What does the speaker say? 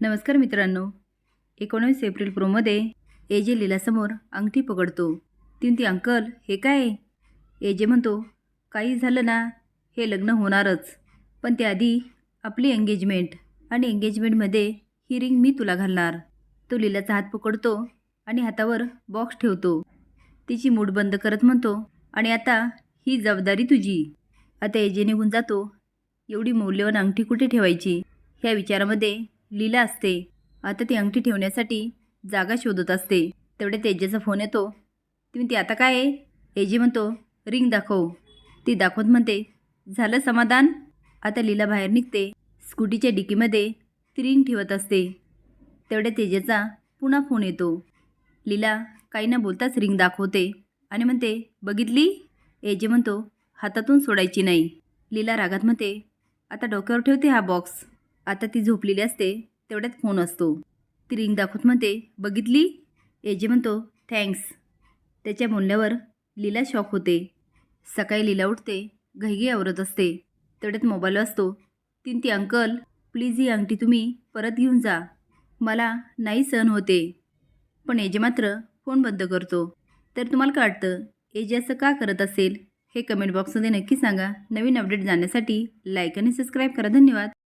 नमस्कार मित्रांनो. एकोणावीस एप्रिल प्रोमध्ये एजे लीलासमोर अंगठी पकडतो. ती म्हणते अंकल हे काय? एजे म्हणतो काही झालं ना हे लग्न होणारच. पण त्याआधी आपली एंगेजमेंट आणि एंगेजमेंटमध्ये ही रिंग मी तुला घालणार. तो लीलाचा हात पकडतो आणि हातावर बॉक्स ठेवतो. तिची मूड बंद करत म्हणतो आणि आता ही जबाबदारी तुझी. आता एजे निघून जातो. एवढी मौल्यवान अंगठी कुठे ठेवायची? ह्या विचारामध्ये लीला असते. आता ती अंगठी ठेवण्यासाठी जागा शोधत असते. तेवढ्या तेजेचा फोन येतो. ती म्हणते आता काय आहे? एजे म्हणतो रिंग दाखव. ती दाखवत म्हणते झालं समाधान? आता लीला बाहेर निघते. स्कूटीच्या डिकीमध्ये ती रिंग ठेवत असते. तेवढ्या तेजेचा पुन्हा फोन येतो. लीला काही न बोलताच रिंग दाखवते. आणि म्हणते बघितली? एजे म्हणतो हातातून सोडायची नाही. लीला रागात म्हणते आता डोक्यावर ठेवते हा बॉक्स आता ती झोपलेली असते तेवढ्यात फोन असतो. ती रिंग दाखवत म्हणते बघितली? एजे म्हणतो थँक्स. त्याच्या बोलण्यावर लीला शॉक होते. सकाळी लीला उठते घाईघाई आवरत असते. तेवढ्यात मोबाईल असतो तीन ती अंकल प्लीज ही अंगठी तुम्ही परत घेऊन जा. मला नाही सहन होते. पण एजे मात्र फोन बंद करतो. तर तुम्हाला काय वाटतं? एजे असं का करत असेल? हे कमेंट बॉक्समध्ये नक्की सांगा. नवीन अपडेट जाण्यासाठी लाईक आणि सबस्क्राईब करा. धन्यवाद.